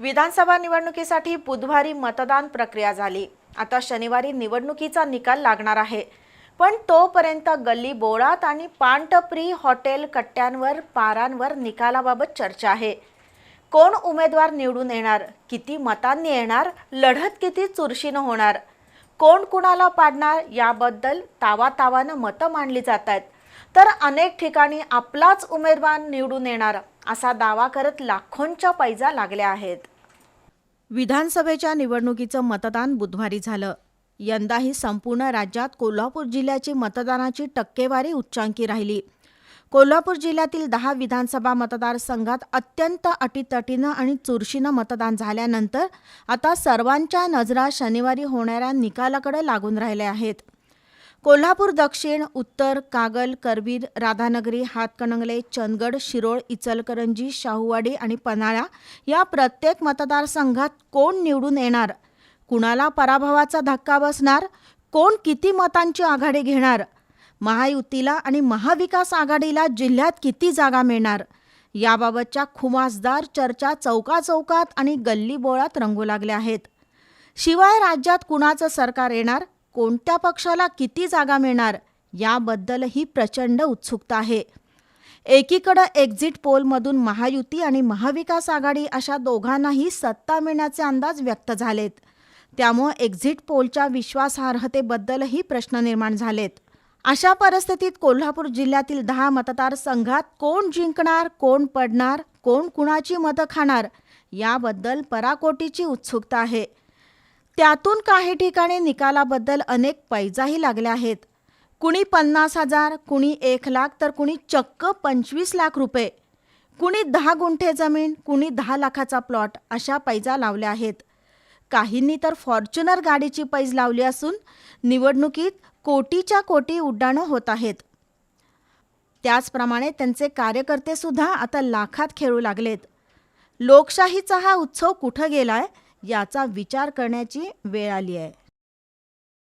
विधानसभा निवडणुकीसाठी बुधवारी मतदान प्रक्रिया झाली. आता शनिवारी निवडणुकीचा निकाल लागणार आहे. पण तोपर्यंत गल्ली बोळात आणि पानटपरी हॉटेल कट्ट्यांवर पारांवर निकालाबाबत चर्चा आहे. कोण उमेदवार निवडून येणार? किती मतांनी येणार? लढत किती चुरशीनं होणार? कोण कुणाला पाडणार? याबद्दल तावातावानं मतं मांडली जात आहेत. तर अनेक ठिकाणी आपलाच उमेदवार निवडून येणार. असा दावा करत लाखोंच्या पैजा लागल्या आहेत. विधानसभेच्या निवडणुकीचं मतदान बुधवारी झालं. यंदाही संपूर्ण राज्यात कोल्हापूर जिल्ह्याची मतदानाची टक्केवारी उच्चांकी राहिली. कोल्हापूर जिल्ह्यातील दहा विधानसभा मतदारसंघात अत्यंत अटीतटीनं आणि चुरशीनं मतदान झाल्यानंतर आता सर्वांच्या नजरा शनिवारी होणाऱ्या निकालाकडे लागून राहिल्या आहेत. कोल्हापूर दक्षिण उत्तर कागल करवीर राधानगरी हातकणंगले चंदगड शिरोळ इचलकरंजी शाहूवाडी आणि पन्हाळा या प्रत्येक मतदारसंघात कोण निवडून येणार? कुणाला पराभवाचा धक्का बसणार? कोण किती मतांची आघाडी घेणार? महायुतीला आणि महाविकास आघाडीला जिल्ह्यात किती जागा मिळणार? याबाबतच्या खुमासदार चर्चा चौकाचौकात आणि गल्लीबोळात रंगू लागल्या आहेत. शिवाय राज्यात कुणाचं सरकार येणार? कोणत्या पक्षाला किती जागा मिळणार याबद्दलही प्रचंड उत्सुकता आहे. एकीकडं एक्झिट पोलमधून महायुती आणि महाविकास आघाडी अशा दोघांनाही सत्ता मिळण्याचे अंदाज व्यक्त झालेत. त्यामुळे एक्झिट पोलच्या विश्वासार्हतेबद्दलही प्रश्न निर्माण झालेत. अशा परिस्थितीत कोल्हापूर जिल्ह्यातील दहा मतदारसंघात कोण जिंकणार कोण पडणार कोण कुणाची मतं खाणार याबद्दल पराकोटीची उत्सुकता आहे. त्यातून काही ठिकाणी निकालाबद्दल अनेक पैजाही लागल्या आहेत. कुणी पन्नास हजार कुणी एक लाख तर कुणी चक्क पंचवीस लाख रुपये. कुणी दहा गुंठे जमीन कुणी दहा लाखाचा प्लॉट अशा पैजा लावल्या आहेत. काहींनी तर फॉर्च्युनर गाडीची पैज लावली असून निवडणुकीत कोटीच्या कोटी उड्डाणं होत आहेत. त्याचप्रमाणे त्यांचे कार्यकर्तेसुद्धा आता लाखात खेळू लागलेत. लोकशाहीचा हा उत्सव कुठं गेलाय? याचा विचार करण्याची वेळ आली आहे.